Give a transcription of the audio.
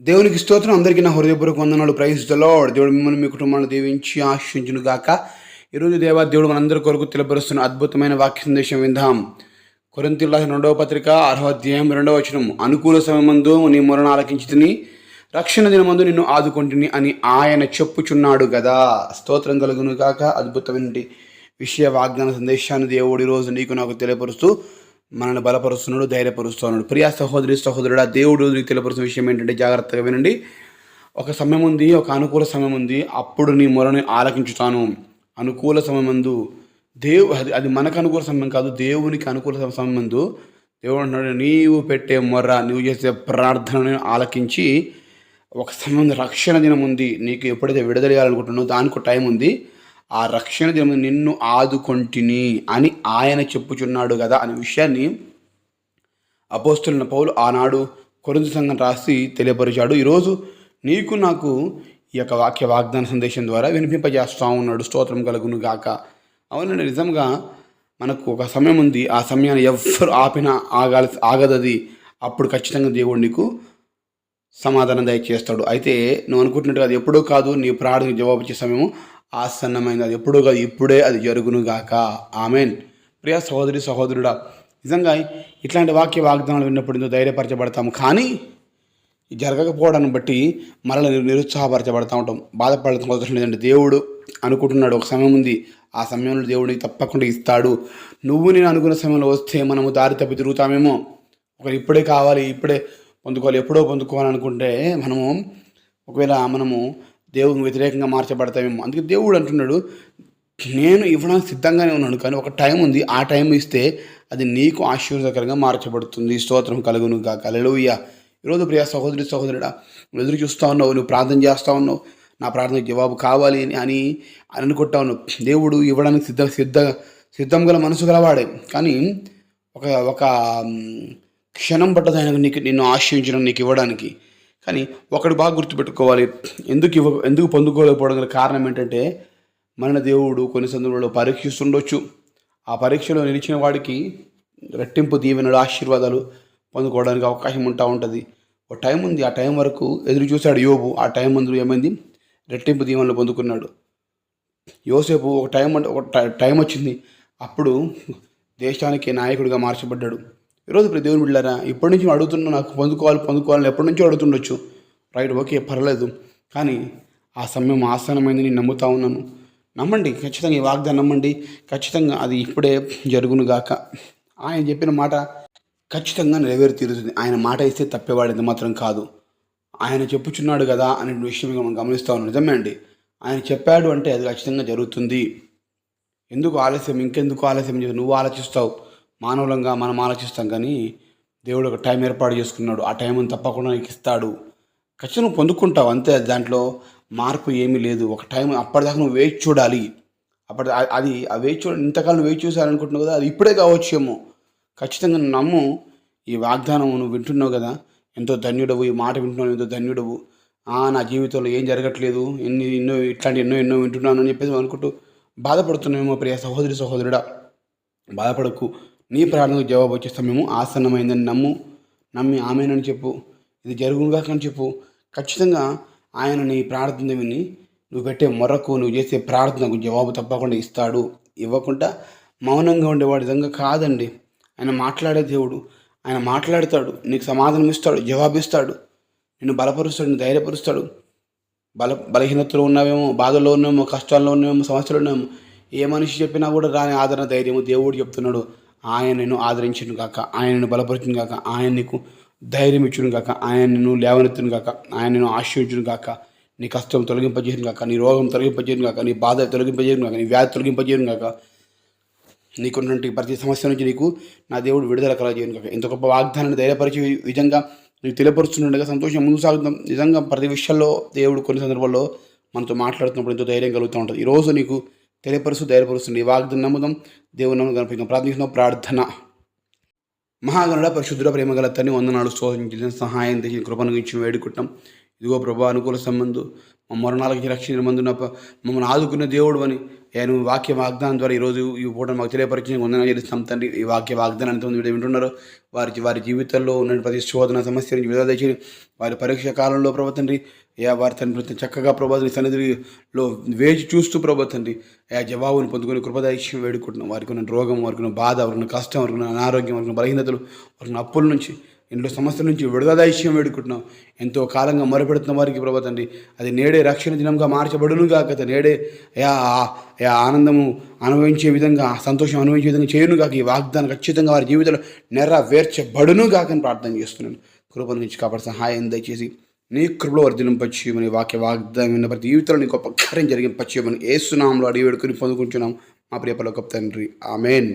దేవునికి స్తోత్రం. అందరికీ నా హృదయపూర్వక వందనాలు. Praise the lord. దేవుడు మిమ్మల్ని మీ కుటుంబాన్ని దీవించి ఆశించును గాక ఈరోజు దేవా దేవుడు మనందరి కొరకు తెలియపరుస్తున్న అద్భుతమైన వాక్య సందేశం విందాం. కొరింతిల్లా రెండవ పత్రిక అర్హ అధ్యాయం రెండవ వచనం. అనుకూల సమయమందు నీ మొరణ ఆలకించి తిని రక్షణ దినమందు నిన్ను ఆదుకొంటిని అని ఆయన చెప్పుచున్నాడు కదా స్తోత్రం కలుగును గాక అద్భుతమైన విషయ వాగ్దాన సందేశాన్ని దేవుడి రోజు నీకు నాకు తెలియపరుస్తూ మనల్ని బలపరుస్తున్నాడు ధైర్యపరుస్తున్నాడు ప్రియా సహోదరి సహోదరుడా దేవుడు నీకు తెలియపరుచిన విషయం ఏంటంటే జాగ్రత్తగా వినండి. ఒక సమయం ఉంది ఒక అనుకూల సమయం ఉంది. అప్పుడు నీ మొరని ఆలకించుతాను. అనుకూల సమయమందు దేవు అది అది మనకు అనుకూల సమయం కాదు దేవునికి అనుకూల సమయం మందు దేవుడు అంటున్నాడు నీవు పెట్టే మొర్ర నువ్వు చేసే ప్రార్థనను ఆలకించి ఒక సమయం రక్షణ దినం ఉంది. నీకు ఎప్పుడైతే విడుదల చేయాలనుకుంటున్నావు దానికి ఒక టైం ఉంది. ఆ రక్షణ దినము నిన్ను ఆదుకొంటిని అని ఆయన చెప్పుచున్నాడు కదా అనే విషయాన్ని అపోస్తున్న పౌలు ఆనాడు కొరింత సంఘం రాసి తెలియపరిచాడు. ఈరోజు నీకు నాకు ఈ యొక్క వాక్య వాగ్దాన సందేశం ద్వారా వినిపింపజేస్తూ ఉన్నాడు. స్తోత్రం కలుగును గాక. అవునండి నిజంగా మనకు ఒక సమయం ఉంది. ఆ సమయాన్ని ఎవ్వరు ఆపినా ఆగాలి ఆగదది. అప్పుడు ఖచ్చితంగా దేవుడు నీకు సమాధానం దయచేస్తాడు. అయితే నువ్వు అనుకుంటున్నట్టు అది ఎప్పుడూ కాదు. నీ ప్రార్థనకు జవాబు ఇచ్చే సమయము ఆసన్నమైంది. అది ఎప్పుడూ కాదు ఇప్పుడే అది జరుగును గాక. ఆమెన్. ప్రియ సహోదరి సహోదరుడా నిజంగా ఇట్లాంటి వాక్య వాగ్దానాలు విన్నప్పుడు ఇందులో ధైర్యపరచబడతాము కానీ జరగకపోవడాన్ని బట్టి మరల నిరుత్సాహపరచబడతా ఉంటాం. బాధపడటం కోసం లేదంటే దేవుడు అనుకుంటున్నాడు. ఒక సమయం ఉంది. ఆ సమయంలో దేవుడికి తప్పకుండా ఇస్తాడు. నువ్వు నేను అనుకున్న సమయంలో వస్తే మనము దారి తప్పి తిరుగుతామేమో. ఒకరు ఇప్పుడే కావాలి ఇప్పుడే పొందుకోవాలి ఎప్పుడో పొందుకోవాలి అనుకుంటే మనము ఒకవేళ మనము దేవునికి వ్యతిరేకంగా మార్చబడతామేమో. అందుకే దేవుడు అంటున్నాడు నేను ఇవ్వడానికి సిద్ధంగానే ఉన్నాను కానీ ఒక టైం ఉంది. ఆ టైం ఇస్తే అది నీకు ఆశీర్వదకరంగా మార్చబడుతుంది. స్తోత్రం కలుగును కాక అలెలుయ్య ఈరోజు ప్రియా సహోదరి సహోదరుడా నువ్వు ఎదురు చూస్తూ ఉన్నావు నువ్వు ప్రార్థన చేస్తూ ఉన్నావు నా ప్రార్థనకు జవాబు కావాలి అని అని అని అనుకుంటా ఉన్నావు. దేవుడు ఇవ్వడానికి సిద్ధ సిద్ధ సిద్ధం గల మనసు గలవాడే. కానీ ఒక ఒక క్షణం పట్టదు ఆయన నీకు నిన్ను ఆశ్రయించడం నీకు ఇవ్వడానికి కానీ ఒకటి బాగా గుర్తుపెట్టుకోవాలి. ఎందుకు ఇవ్వ ఎందుకు పొందుకోలేకపోవడం గల కారణం ఏంటంటే మన దేవుడు కొన్ని సందర్భాల్లో పరీక్షిస్తుండొచ్చు. ఆ పరీక్షలో నిలిచిన వాడికి రెట్టింపు దీవెనలు ఆశీర్వాదాలు పొందుకోవడానికి అవకాశం ఉంటా ఉంటుంది. ఒక టైం ఉంది. ఆ టైం వరకు ఎదురు చూశాడు యోబు. ఆ టైం ముందు ఏమైంది? రెట్టింపు దీవెనలు పొందుకున్నాడు. యోసేపు ఒక టైం అంటే ఒక టై- టైం వచ్చింది. అప్పుడు దేశానికి నాయకుడిగా మార్చబడ్డాడు. ఈరోజు ఇప్పుడు దేవుని బిడ్డారా ఇప్పటి నుంచి అడుగుతున్నా నాకు పొందుకోవాలి పొందుకోవాలని ఎప్పటి నుంచో అడుగుతుండొచ్చు. రైట్ ఓకే పర్లేదు. కానీ ఆ సమయం ఆసనమైంది నేను నమ్ముతా ఉన్నాను. నమ్మండి ఖచ్చితంగా ఈ వాగ్దానం నమ్మండి. ఖచ్చితంగా అది ఇప్పుడే జరుగును గాక. ఆయన చెప్పిన మాట ఖచ్చితంగా నెరవేరు తీరుతుంది. ఆయన మాట ఇస్తే తప్పేవాడు మాత్రం కాదు. ఆయన చెప్పుచున్నాడు కదా అనే విషయం మనం గమనిస్తా ఉన్నాం. నిజమే అండి. ఆయన చెప్పాడు అంటే అది ఖచ్చితంగా జరుగుతుంది. ఎందుకు ఆలస్యం? ఇంకెందుకు ఆలస్యం? నువ్వు ఆలోచిస్తావు. మానవులంగా మనం ఆలోచిస్తాం కానీ దేవుడు ఒక టైం ఏర్పాటు చేసుకున్నాడు. ఆ టైం తప్పకుండా నీకు ఇస్తాడు. ఖచ్చితంగా పొందుకుంటావు అంతే. దాంట్లో మార్పు ఏమీ లేదు. ఒక టైం అప్పటిదాకా నువ్వు వేచి చూడాలి. అప్పటి అది ఆ వేచి చూడ ఇంతకాలం వేచి చూసారనుకుంటున్నావు కదా అది ఇప్పుడే కావచ్చేమో ఖచ్చితంగా నమ్ము ఈ వాగ్దానం నువ్వు వింటున్నావు కదా ఎంతో ధన్యుడవు ఈ మాట వింటున్నావు ఎంతో ధన్యుడవు. ఆ, నా జీవితంలో ఏం జరగట్లేదు ఎన్ని ఎన్నో ఇట్లాంటి ఎన్నో ఎన్నో వింటున్నాను అని చెప్పేసి అనుకుంటూ బాధపడుతున్నామేమో ప్రియ సహోదరి సహోదరుడా. బాధపడకు. నీ ప్రార్థనకు జవాబు వచ్చే సమయము ఆసన్నమైందని నమ్ము నమ్మి ఆమెనని చెప్పు. ఇది జరుగుగా కానీ చెప్పు. ఖచ్చితంగా ఆయన నీ ప్రార్థన విని నువ్వు పెట్టే మొరకు నువ్వు చేసే ప్రార్థనకు జవాబు తప్పకుండా ఇస్తాడు. ఇవ్వకుండా మౌనంగా ఉండేవాడు విధంగా కాదండి. ఆయన మాట్లాడే దేవుడు. ఆయన మాట్లాడతాడు. నీకు సమాధానం ఇస్తాడు జవాబిస్తాడు నిన్ను బలపరుస్తాడు నిన్ను ధైర్యపరుస్తాడు. బల బలహీనతలో ఉన్నావేమో బాధలో ఉన్నామో కష్టాల్లో ఉన్నవేమో సమస్యలు ఉన్నామో ఏ మనిషి చెప్పినా కూడా రాని ఆదరణ ధైర్యము దేవుడు చెప్తున్నాడు. ఆయనను ఆదరించును కాక ఆయనను బలపరచును గాక. కాక నీకు ధైర్యం ఇచ్చును కాక ఆయనను లేవనెత్తును కాక ఆయనను ఆశ్రయించును కాక నీ కష్టం తొలగింపజేయను కాక నీ రోగం తొలగింపజేయను కాక నీ బాధ తొలగింపజేయను గాక. నీ వ్యాధి తొలగింపజేయను కాక నీకున్నటువంటి ప్రతి సమస్య నుంచి నీకు నా దేవుడు విడుదల కలగజేయను కాక ఇంత గొప్ప వాగ్దానాన్ని ధైర్యపరిచే విధంగా నీకు తెలియపరుస్తుండగా సంతోషం ముందు సాగుతాం నిజంగా ప్రతి విషయాల్లో దేవుడు కొన్ని సందర్భాల్లో మనతో మాట్లాడుతున్నప్పుడు ఎంతో ధైర్యం కలుగుతూ ఉంటుంది. ఈరోజు నీకు తెలియపరుస్తూ ధైర్యపరుస్తుంది ఈ వాగ్దానం నమ్ముదాం. దేవుని కనిపించాం ప్రార్థన. మహాగణుడ పరిశుద్ధుడ ప్రేమగల తన్ని వందనాలు శోధించిన సహాయం తెచ్చిన కృపను గురించి వేడుకుంటాం ఇదిగో ప్రభా అనుకూల సంబంధం. మా మరణాలకి రక్షణ మందు మమ్మల్ని ఆదుకున్న దేవుడు అని. ఆయన నువ్వు వాక్య వాగ్దానం ద్వారా ఈరోజు ఈ పూట మాకు తెలియపరిచిన ఉందని చేస్తాం తండ్రి. ఈ వాక్య వాగ్దానం ఎంతమంది వింటున్నారు. వారి వారి జీవితంలో ఉన్న ప్రతి శోధన సమస్య నుంచి విడుదల చేసి వారి పరీక్ష కాలంలో ప్రభా తండ్రి అయ్యా వారి తండ్రి ప్రతి చక్కగా ప్రభా సన్నిధిలో వేచి చూస్తూ ప్రభా తండ్రి. అయ్యా జవాబును పొందుకొని కృపదాయిష్యం వేడుకుంటున్నాం. వారికి ఉన్న రోగం వారికి ఉన్న బాధ వారికి ఉన్న కష్టం వారికి ఉన్న అనారోగ్యం వారికి బలహీనతలు వారికి అప్పుల నుంచి ఇంట్లో సమస్యల నుంచి విడుదలాయిష్యం వేడుకుంటున్నాం. ఎంతో కాలంగా మొరపెడుతున్న వారికి ప్రభా తండ్రి అది నేడే రక్షణ దినంగా మార్చబడును కాక నేడే యా యా ఆనందము అనుభవించే విధంగా సంతోషం అనుభవించే విధంగా చేయను కాక ఈ వాగ్దానం ఖచ్చితంగా వారి జీవితంలో నెరవేర్చబడును కాకని ప్రార్థన చేస్తున్నాను. కృప నుంచి కాపాడు సహాయం దయచేసి నీ కృపలో వర్ధలింపచ్చేయమని వాక్య వాగ్దానం విన్న ప్రతి జీవితంలో నీ గొప్ప కార్యం జరిగింపచ్చేయమని ఏసునాంలో అడిగి వేడుకొని పొందుకుంటున్నాం. మా ప్రియపలో గొప్ప తండ్రి. ఆమెన్.